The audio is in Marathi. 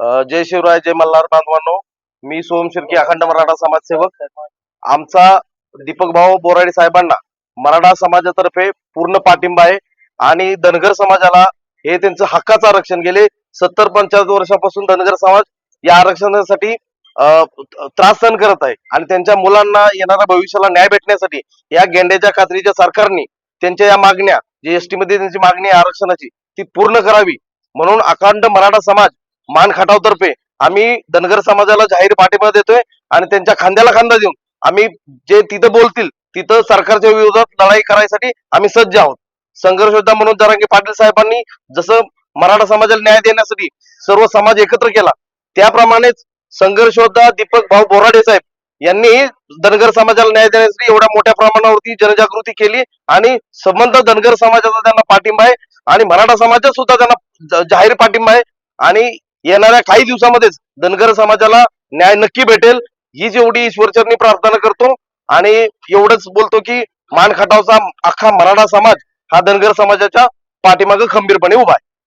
जय शिवराय जय मल्हार बांधवांनो. मी सोम शिर्के अखंड मराठा समाजसेवक. आमचा दीपक भाऊ बोराडे साहेबांना मराठा समाजातर्फे पूर्ण पाठिंबा आहे. आणि धनगर समाजाला हे त्यांचं हक्काचं आरक्षण गेले. सत्तर पंच्याहत्तर वर्षापासून धनगर समाज या आरक्षणासाठी त्रास सहन करत आहे. आणि त्यांच्या मुलांना येणाऱ्या भविष्याला न्याय भेटण्यासाठी या गेंड्याच्या खात्रीच्या सरकारने त्यांच्या या मागण्या जी एसटी मध्ये त्यांची मागणी आहे आरक्षणाची ती पूर्ण करावी. म्हणून अखंड मराठा समाज मान खटावतर्फे आम्ही धनगर समाजाला जाहीर पाठिंबा देतोय आणि त्यांच्या खांद्याला खांदा देऊन आम्ही जे तिथं बोलतील तिथं सरकारच्या विरोधात लढाई करायसाठी आम्ही सज्ज आहोत. संघर्ष योद्धा म्हणून जरांगे पाटील साहेबांनी जसं मराठा समाजाला न्याय देण्यासाठी सर्व समाज एकत्र केला त्याप्रमाणेच संघर्ष योद्धा दीपक भाऊ बोराडे साहेब यांनी धनगर समाजाला न्याय देण्यासाठी एवढ्या मोठ्या प्रमाणावरती जनजागृती केली आणि संबंध धनगर समाजाचा त्यांना पाठिंबा आहे आणि मराठा समाजात सुद्धा त्यांना जाहीर पाठिंबा आहे. आणि येणाऱ्या काही दिवसामध्येच धनगर समाजाला न्याय नक्की भेटेल. ही जेवढी ईश्वरचरणी प्रार्थना करतो आणि एवढंच बोलतो की मान खटावचा अख्खा मराठा समाज हा धनगर समाजाच्या पाठीमागे खंबीरपणे उभा आहे.